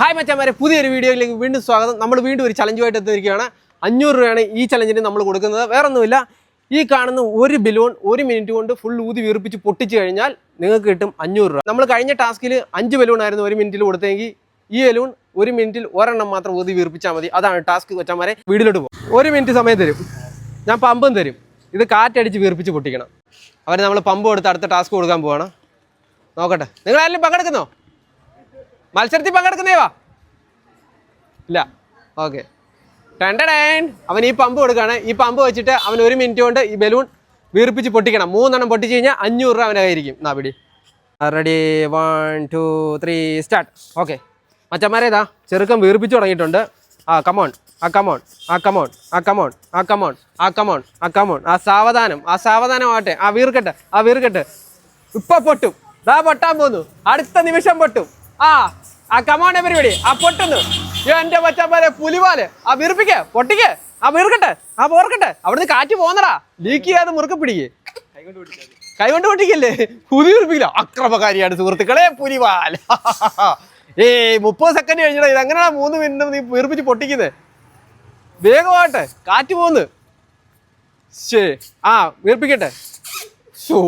Hi മച്ചാമാരെ പുതിയൊരു വീഡിയോയിലേക്ക് വീണ്ടും സ്വാഗതം. നമ്മൾ വീണ്ടും ഒരു ചലഞ്ചുമായിട്ട് എത്തിയിരിക്കുകയാണ്. അഞ്ഞൂറ് രൂപയാണ് ഈ ചലഞ്ചിന് നമ്മൾ കൊടുക്കുന്നത്. വേറെ ഒന്നുമില്ല ഈ കാണുന്ന ഒരു ബലൂൺ ഒരു മിനിറ്റ് കൊണ്ട് ഫുൾ ഊതി വീർപ്പിച്ച് പൊട്ടിച്ച് കഴിഞ്ഞാൽ നിങ്ങൾക്ക് കിട്ടും അഞ്ഞൂറ് രൂപ. നമ്മൾ കഴിഞ്ഞ ടാസ്കിൽ അഞ്ച് ബലൂൺ ആയിരുന്നു ഒരു മിനിറ്റിൽ കൊടുത്തെങ്കിൽ ഈ ബലൂൺ ഒരു മിനിറ്റിൽ ഒരെണ്ണം മാത്രം ഊതി വീർപ്പിച്ചാൽ മതി. അതാണ് ടാസ്ക് കൊച്ചന്മാരെ വീട്ടിലോട്ട് പോകും ഒരു മിനിറ്റ് സമയം തരും. ഞാൻ പമ്പും തരും. ഇത് കാറ്റടിച്ച് വീർപ്പിച്ച് പൊട്ടിക്കണം. അവരെ നമ്മൾ പമ്പ് കൊടുത്ത് അടുത്ത ടാസ്ക് കൊടുക്കാൻ പോവാണ്. നോക്കട്ടെ. നിങ്ങളാരെങ്കിലും പങ്കെടുക്കുന്നോ? മത്സരത്തിൽ പങ്കെടുക്കുന്നേവാ ഇല്ല. ഓക്കെ. ടണ്ടടേൻ അവൻ ഈ പമ്പ് കൊടുക്കുകയാണ്. ഈ പമ്പ് വെച്ചിട്ട് അവൻ ഒരു മിനിറ്റ് കൊണ്ട് ഈ ബലൂൺ വീർപ്പിച്ച് പൊട്ടിക്കണം. മൂന്നെണ്ണം പൊട്ടിച്ച് കഴിഞ്ഞാൽ അഞ്ഞൂറ് രൂപ അവനെ കയ്യിരിക്കും എന്നാ പിടി. Ready one two three start okay. മച്ചന്മാരെ ഇതാ ചെറുക്കം വീർപ്പിച്ച് തുടങ്ങിയിട്ടുണ്ട്. ആ കമോൺ ആ കമോൺ ആ കമോൺ ആ കമോൺ ആ കമോൺ ആ കമോൺ ആ കമോൺ ആ സാവധാനം. ആ സാവധാനം ആവട്ടെ. ആ വീർക്കട്ടെ. ആ വീർക്കട്ടെ. ഇപ്പൊ പൊട്ടും. ദാ പൊട്ടാൻ പോന്നു. അടുത്ത നിമിഷം പൊട്ടും. ആ ആ കമോൺ പരിപാടി ആ പൊട്ടുന്നു. എന്റെ പച്ചപ്പാലെ പുലിവാൽ. ആ വീർപ്പിക്ക പൊട്ടിക്കേ. ആ വീർക്കട്ടെ. ആ പോർക്കട്ടെ. അവിടുന്ന് കാറ്റ് പോന്നടാ ലീക്ക് ചെയ്യാതെ മുറുക്ക പിടിക്ക്. കൈകൊണ്ട് പൊട്ടിക്കല്ലേ? പുലി വീർപ്പിക്കില്ല. അക്രമകാരിയാണ് സുഹൃത്തുക്കളെ പുലിവാൽ ഏയ് മുപ്പത് സെക്കൻഡ് കഴിഞ്ഞടാ. ഇത് എങ്ങനെയാണ് മൂന്ന് മിനിറ്റ് നീ വീർപ്പിച്ച് പൊട്ടിക്കുന്നത് വേഗമാട്ടെ കാറ്റ് പോന്ന് ശേ ആ വീർപ്പിക്കട്ടെ. ഷോ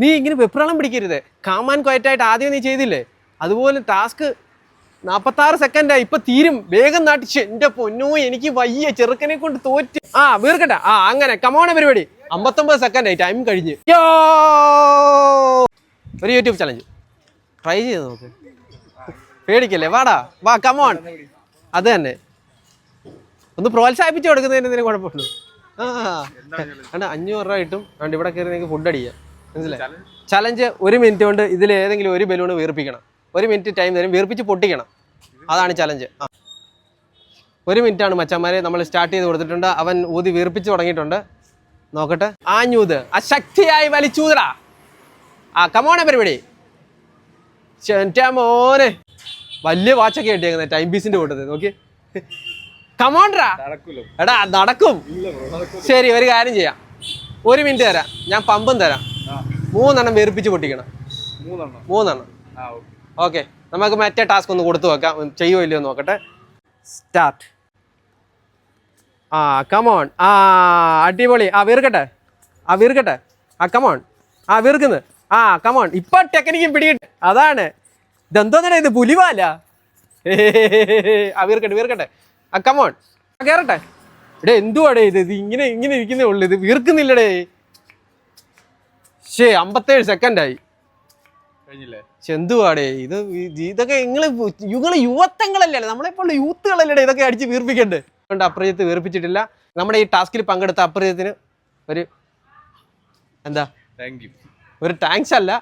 നീ ഇങ്ങനെ വെപ്രാളം പിടിക്കരുത്. കാമാൻ ക്വയറ്റായിട്ട് ആദ്യം നീ ചെയ്തില്ലേ? അതുപോലെ ടാസ്ക് നാൽപ്പത്താറ് സെക്കൻഡായി ഇപ്പൊ തീരും. വേഗം നാട്ടിച്ച് എന്റെ പൊന്നോ എനിക്ക് വയ്യ. ചെറുക്കനെ കൊണ്ട് തോറ്റ്. ആ വീർക്കട്ടെ. ആ അങ്ങനെ. കമോണ പരിപാടി അമ്പത്തൊമ്പത് സെക്കൻഡായി ടൈം കഴിഞ്ഞ്. യോ ഒരു യൂട്യൂബ് ചലഞ്ച് ട്രൈ ചെയ്ത് നോക്ക്. പേടിക്കല്ലേ? വാടാ. വാ കമോൺ അത് തന്നെ. ഒന്ന് പ്രോത്സാഹിപ്പിച്ച് കൊടുക്കുന്നതിന് എന്തെങ്കിലും കുഴപ്പമുള്ളൂ ആ കണ്ട? അഞ്ഞൂറ് രൂപ കിട്ടും. അതുകൊണ്ട് ഇവിടെ കയറി നിങ്ങൾക്ക് ഫുഡ് അടിക്കാം. മനസ്സിലായി? ചലഞ്ച് ഒരു മിനിറ്റ് കൊണ്ട് ഇതിൽ ഏതെങ്കിലും ഒരു ബലൂൺ വീർപ്പിക്കണം. ഒരു മിനിറ്റ് ടൈം തരും വീർപ്പിച്ച് പൊട്ടിക്കണം. അതാണ് ചലഞ്ച് ആ. ഒരു മിനിറ്റാണ് മച്ചന്മാരെ നമ്മൾ സ്റ്റാർട്ട് ചെയ്ത് കൊടുത്തിട്ടുണ്ട്. അവൻ ഊതി വീർപ്പിച്ച് തുടങ്ങിയിട്ടുണ്ട്. നോക്കട്ടെ. ആഞ്ഞൂത്. ആ ശക്തിയായി വലിച്ചൂതടാ. ആ കമോണ പരിപാടി മോനെ. വലിയ വാച്ചൊക്കെ കിട്ടിയേക്കുന്നത് ടൈം പീസിന്റെ കൂട്ടത്തിൽ. നോക്കി കമോണ്ടറാ എടാ നടക്കും. ശരി ഒരു കാര്യം ചെയ്യാം. ഒരു മിനിറ്റ് തരാം. ഞാൻ പമ്പും തരാം. മൂന്നെണ്ണം വേർപ്പിച്ച് പൊട്ടിക്കണം. മൂന്നെണ്ണം? മൂന്നെണ്ണം. ഓക്കെ. നമുക്ക് മറ്റേ ടാസ്ക് ഒന്ന് കൊടുത്തു വെക്കാം. ചെയ്യോ ഇല്ലയോ നോക്കട്ടെ. സ്റ്റാർട്ട് ആ കമോൺ ആ അടിപൊളി. ആ വീർക്കട്ടെ. ആ വീർക്കട്ടെ. ആ കമോൺ ആ വീർക്കുന്നു. ആ കമോൺ ഇപ്പൊ ടെക്നിക്കും പിടികിട്ട്. അതാണ്. ഇതെന്തോന്നെ ഇത്? പുലിവാല. ആ വീർക്കട്ടെ വീർക്കട്ടെ. ആ കമോൺ ആ കയറട്ടെ ഇവിടെ എന്തുവാടേ ഇത്? ഇത് ഇങ്ങനെ ഇങ്ങനെ ഇരിക്കുന്നേ ഉള്ളു. ഇത് വീർക്കുന്നില്ലടേ. ശേ അമ്പത്തേഴ് സെക്കൻഡായി. കഴിഞ്ഞില്ലേ? ചെന്തുവാടേ ഇത് ഇത് ഇതൊക്കെ നിങ്ങൾ നിങ്ങൾ യുവത്വങ്ങളല്ലേ നമ്മളെപ്പോൾ യൂത്തുകളല്ലേ ഇതൊക്കെ അടിച്ച് വീർപ്പിക്കണ്ടേ? അതുകൊണ്ട് അപ്രജിത്ത് വീർപ്പിച്ചിട്ടില്ല. നമ്മുടെ ഈ ടാസ്കിൽ പങ്കെടുത്ത അപ്രജിത്തിന് ഒരു എന്താ? താങ്ക് യു ഒരു താങ്ക്സ് അല്ല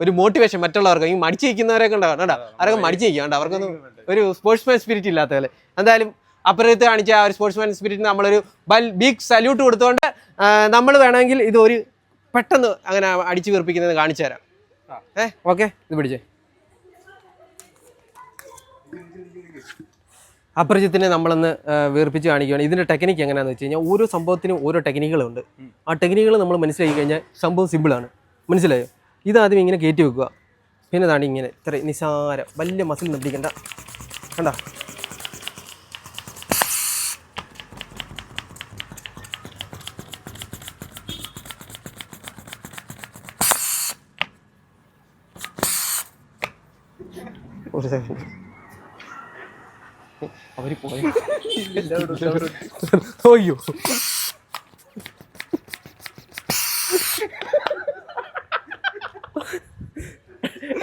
ഒരു മോട്ടിവേഷൻ മറ്റുള്ളവർക്ക്. ഈ മടിച്ചിരിക്കുന്നവരെ കണ്ട? ഉണ്ടാവും കേട്ടോ അവരൊക്കെ മടിച്ചു നിൽക്കുക കേട്ടോ അവർക്കൊന്നും ഒരു സ്പോർട്സ്മാൻ സ്പിരിറ്റ് ഇല്ലാത്ത പോലെ. എന്തായാലും അപ്രജിത്ത് കാണിച്ച ആ ഒരു സ്പോർട്സ്മാൻ സ്പിരിറ്റിന് നമ്മളൊരു ബൽ ബിഗ് സല്യൂട്ട് കൊടുത്തുകൊണ്ട് നമ്മൾ വേണമെങ്കിൽ ഇത് ഒരു പെട്ടെന്ന് അങ്ങനെ അടിച്ചു വീർപ്പിക്കുന്നത് കാണിച്ചു തരാം. ഏ? ഓക്കെ ഇത് പിടിച്ചേ. അപ്രജിത്തിനെ നമ്മളൊന്ന് വീർപ്പിച്ച് കാണിക്കുകയാണ് ഇതിന്റെ ടെക്നിക്ക് എങ്ങനെയാണെന്ന് വെച്ച് കഴിഞ്ഞാൽ ഓരോ സംഭവത്തിനും ഓരോ ടെക്നിക്കുകളുണ്ട് ആ ടെക്നിക്കുകൾ നമ്മൾ മനസ്സിലാക്കി കഴിഞ്ഞാൽ സംഭവം സിമ്പിളാണ് മനസ്സിലായോ? ഇതാദ്യം ഇങ്ങനെ കയറ്റി വെക്കുക. പിന്നെ അതാണ് ഇങ്ങനെ ഇത്ര നിസാരം വലിയ മസിൽ നിർത്തിക്കണ്ട. കണ്ടോ കണ്ട? ഒരു സെക്കൻഡ് അവർ പോയി. അയ്യോ.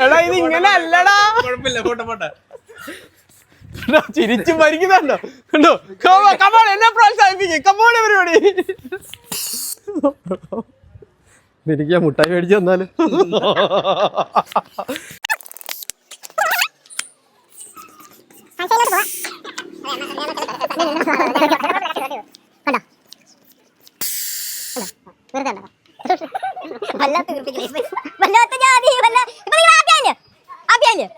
എടാ ഇത് ഇങ്ങനെ അല്ലടാ. കുഴപ്പമില്ല പോട്ടെ പോട്ടെ. ചിരിച്ചു മരിക്കുന്നുണ്ടോ? കണ്ടോ? കമോൺ എന്നെ പ്രോത്സാഹിപ്പിക്കും. കമോൺ പരിപാടി എനിക്ക് ഞാൻ മുട്ടായി മേടിച്ചു തന്നാലും. വെറുതെ വല്ലാത്ത വല്ലാത്ത ജാതി വല്ല ഇപ്പൊ ആദ്യം ആദ്യം